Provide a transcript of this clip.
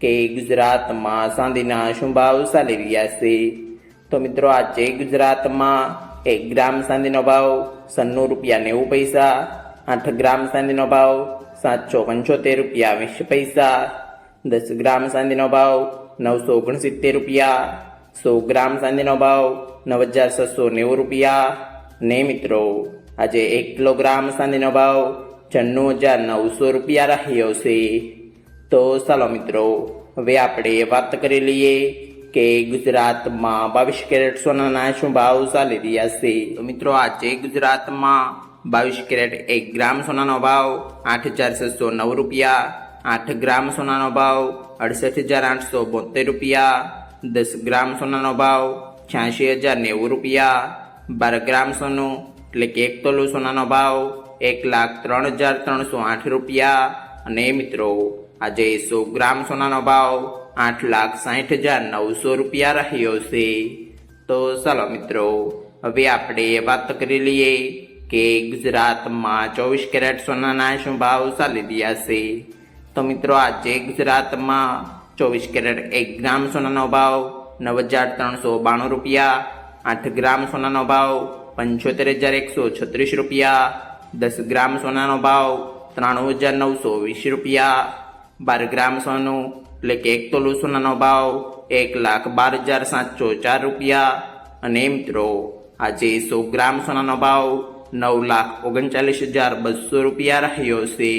કે ગુજરાતમાં ચાંદીના શું ચાલી રહ્યા છે. તો મિત્રો, આજે ગુજરાતમાં એક ગ્રામ ચાંદીનો ભાવ સન્નું રૂપિયા નેવું પૈસા, આઠ ગ્રામ ચાંદીનો ભાવ સાતસો પંચોતેર રૂપિયા, વીસ પૈસા, દસ ગ્રામ ચાંદીનો ભાવ નવસો ઓગણસિત્તેર રૂપિયા, સો ગ્રામ ચાંદીનો ભાવ નવ હજાર છસો નેવું રૂપિયા. ને મિત્રો, આજે એક કિલોગ્રામ ચાંદીનો ભાવ છન્નું હજાર નવસો રૂપિયા રહ્યો છે. તો ચાલો મિત્રો, હવે આપણે વાત કરી લઈએ કે ગુજરાતમાં બાવીસ કેરેટ સોનાના શું ભાવ ચાલી રહ્યા છે. તો મિત્રો આજે ગુજરાતમાં બાવીસ કેરેટ એક ગ્રામ સોનાનો ભાવ, આઠ હજાર છસો નવ રૂપિયા. આઠ ગ્રામ સોનાનો ભાવ, અડસઠ હજાર આઠસો બોતેર રૂપિયા. દસ ગ્રામ સોનાનો ભાવ છ્યાસી હજાર નેવું રૂપિયા. બાર ગ્રામ સોનું, એટલે કે એક તોલું સોનાનો ભાવ, એક લાખ ત્રણ હજાર ત્રણસો આઠ રૂપિયા. અને મિત્રો આજે સો ગ્રામ સોનાનો ભાવ આઠ લાખ સાઠ હજાર નવસો રૂપિયા રહ્યો છે. તો ચાલો મિત્રો, હવે આપણે વાત કરી લઈએ કે ગુજરાતમાં ચોવીસ કેરેટ સોનાના શું ભાવ ચાલી રહ્યા છે. તો મિત્રો, આજે ગુજરાતમાં ચોવીસ કેરેટ એક ગ્રામ સોનાનો ભાવ નવ હજાર ત્રણસો બાણું રૂપિયા, આઠ ગ્રામ સોનાનો ભાવ પંચોતેર હજાર એકસો છત્રીસ રૂપિયા, દસ ગ્રામ સોનાનો ભાવ ત્રાણું હજાર નવસો વીસ રૂપિયા બાર ગ્રામ સોનું, એટલે કે એક તોલું સોનાનો ભાવ એક લાખ બાર હજાર સાતસો ચાર રૂપિયા. અને મિત્રો, આજે સો ગ્રામ સોનાનો ભાવ નવ લાખ ઓગણચાલીસ હજાર બસો રૂપિયા રહ્યો છે.